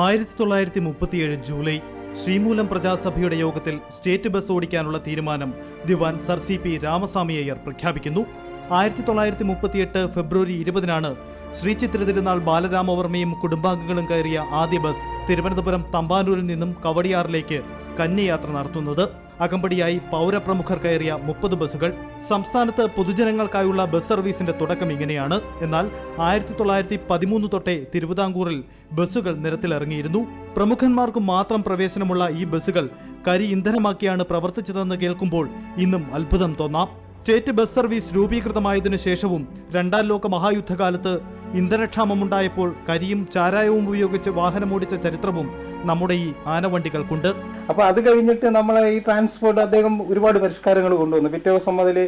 ആയിരത്തി തൊള്ളായിരത്തി മുപ്പത്തിയേഴ് ജൂലൈ ശ്രീമൂലം പ്രജാസഭയുടെ യോഗത്തിൽ സ്റ്റേറ്റ് ബസ് ഓടിക്കാനുള്ള തീരുമാനം ദിവാൻ sir C P Ramaswamy Iyer പ്രഖ്യാപിക്കുന്നു. ആയിരത്തി തൊള്ളായിരത്തി മുപ്പത്തിയെട്ട് ഫെബ്രുവരി ഇരുപതിനാണ് ശ്രീ ചിത്ര തിരുനാൾ ബാലരാമവർമ്മയും കുടുംബാംഗങ്ങളും കയറിയ ആദ്യ ബസ് തിരുവനന്തപുരം തമ്പാനൂരിൽ നിന്നും കവടിയാറിലേക്ക് കന്നിയാത്ര നടത്തുന്നത്. അകമ്പടിയായി പൗരപ്രമുഖർ കയറിയ മുപ്പത് ബസ്സുകൾ സംസ്ഥാനത്ത് പൊതുജനങ്ങൾക്കായുള്ള ബസ് സർവീസിന്റെ തുടക്കം ഇങ്ങനെയാണ്. എന്നാൽ ആയിരത്തി തൊള്ളായിരത്തി പതിമൂന്ന് തൊട്ടേ തിരുവിതാംകൂറിൽ ബസ്സുകൾ നിരത്തിലിറങ്ങിയിരുന്നു. പ്രമുഖന്മാർക്ക് മാത്രം പ്രവേശനമുള്ള ഈ ബസ്സുകൾ കരി ഇന്ധനമാക്കിയാണ് പ്രവർത്തിച്ചതെന്ന് കേൾക്കുമ്പോൾ ഇന്നും അത്ഭുതം തോന്നാം. സ്റ്റേറ്റ് ബസ് സർവീസ് രൂപീകൃതമായതിനു ശേഷവും രണ്ടാം ലോക മഹായുദ്ധകാലത്ത് ഇന്ധനക്ഷാമമുണ്ടായപ്പോൾ കരിയും ചാരായവും ഉപയോഗിച്ച് വാഹനമോടിച്ച ചരിത്രവും നമ്മുടെ ഈ ആനവണ്ടികൾക്കുണ്ട്. അപ്പോൾ അത് കഴിഞ്ഞിട്ട് നമ്മളെ ഈ ട്രാൻസ്പോർട്ട് അദ്ദേഹം ഒരുപാട് പരിഷ്കാരങ്ങൾ കൊണ്ടുവന്നു. പിറ്റേ ദിവസം മുതൽ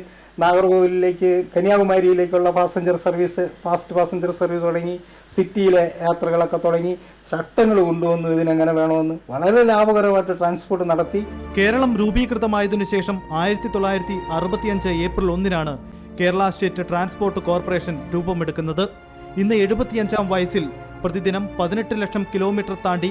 നാഗർകോവിലേക്ക് കന്യാകുമാരിയിലേക്കുള്ള passenger service fast passenger service തുടങ്ങി സിറ്റിയിലെ യാത്രകളൊക്കെ തുടങ്ങി ചട്ടങ്ങൾ കൊണ്ടുവന്നു ഇതിനെങ്ങനെ വേണമെന്ന് വളരെ ലാഭകരമായിട്ട് ട്രാൻസ്പോർട്ട് നടത്തി. കേരളം രൂപീകൃതമായതിനു ശേഷം ആയിരത്തി തൊള്ളായിരത്തി അറുപത്തിയഞ്ച് ഏപ്രിൽ ഒന്നിനാണ് കേരള സ്റ്റേറ്റ് ട്രാൻസ്പോർട്ട് കോർപ്പറേഷൻ രൂപമെടുക്കുന്നത്. ഇന്ന് എഴുപത്തിയഞ്ചാം വയസ്സിൽ പ്രതിദിനം പതിനെട്ട് ലക്ഷം കിലോമീറ്റർ താണ്ടി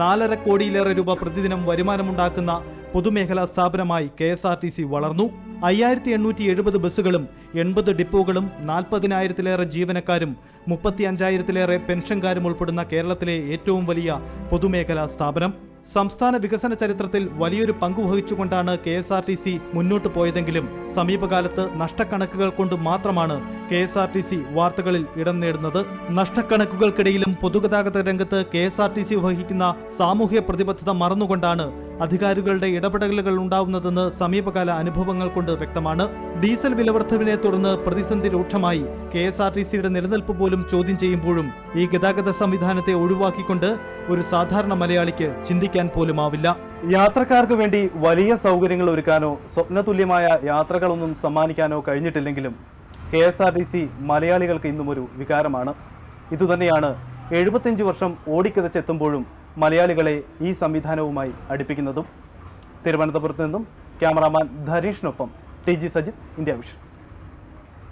നാലര കോടിയിലേറെ രൂപ പ്രതിദിനം വരുമാനമുണ്ടാക്കുന്ന പൊതുമേഖലാ സ്ഥാപനമായി K S R T C വളർന്നു. അയ്യായിരത്തി എണ്ണൂറ്റി എഴുപത് ബസ്സുകളും എൺപത് ഡിപ്പോകളും നാൽപ്പതിനായിരത്തിലേറെ ജീവനക്കാരും മുപ്പത്തി അഞ്ചായിരത്തിലേറെ പെൻഷൻകാരും ഉൾപ്പെടുന്ന കേരളത്തിലെ ഏറ്റവും വലിയ പൊതുമേഖലാ സ്ഥാപനം. സംസ്ഥാന വികസന ചരിത്രത്തിൽ വലിയൊരു പങ്ക് വഹിച്ചുകൊണ്ടാണ് K S R T C മുന്നോട്ട് പോയതെങ്കിലും സമീപകാലത്ത് നഷ്ടക്കണക്കുകൾ കൊണ്ട് മാത്രമാണ് K S R T C വാർത്തകളിൽ ഇടം നേടുന്നത്. നഷ്ടക്കണക്കുകൾക്കിടയിലും പൊതുഗതാഗത രംഗത്ത് K S R T C വഹിക്കുന്ന സാമൂഹ്യ പ്രതിബദ്ധത മറന്നുകൊണ്ടാണ് അധികാരികളുടെ ഇടപെടലുകൾ ഉണ്ടാവുന്നതെന്ന് സമീപകാല അനുഭവങ്ങൾ കൊണ്ട് വ്യക്തമാണ്. ഡീസൽ വിലവർദ്ധവിനെ തുടർന്ന് പ്രതിസന്ധി രൂക്ഷമായി. കെ എസ് ആർ ടി സിയുടെ നിലനിൽപ്പ് പോലും ചോദ്യം ചെയ്യുമ്പോഴും ഈ ഗതാഗത സംവിധാനത്തെ ഒഴിവാക്കിക്കൊണ്ട് ഒരു സാധാരണ മലയാളിക്ക് ചിന്തിക്കാൻ പോലും ആവില്ല യാത്രക്കാർക്ക് വേണ്ടി വലിയ സൗകര്യങ്ങൾ ഒരുക്കാനോ സ്വപ്നതുല്യമായ യാത്രകളൊന്നും സമ്മാനിക്കാനോ കഴിഞ്ഞിട്ടില്ലെങ്കിലും K S R T C മലയാളികൾക്ക് ഇന്നും ഒരു വികാരമാണ്. ഇതുതന്നെയാണ് എഴുപത്തിയഞ്ച് വർഷം ഓടിക്കിതച്ചെത്തുമ്പോഴും മലയാളികളെ ഈ സംവിധാനവുമായി അടുപ്പിക്കുന്നതും തിരുവനന്തപുരത്ത് നിന്നും cameraman ധരീഷിനൊപ്പം T G Sajith India Vision.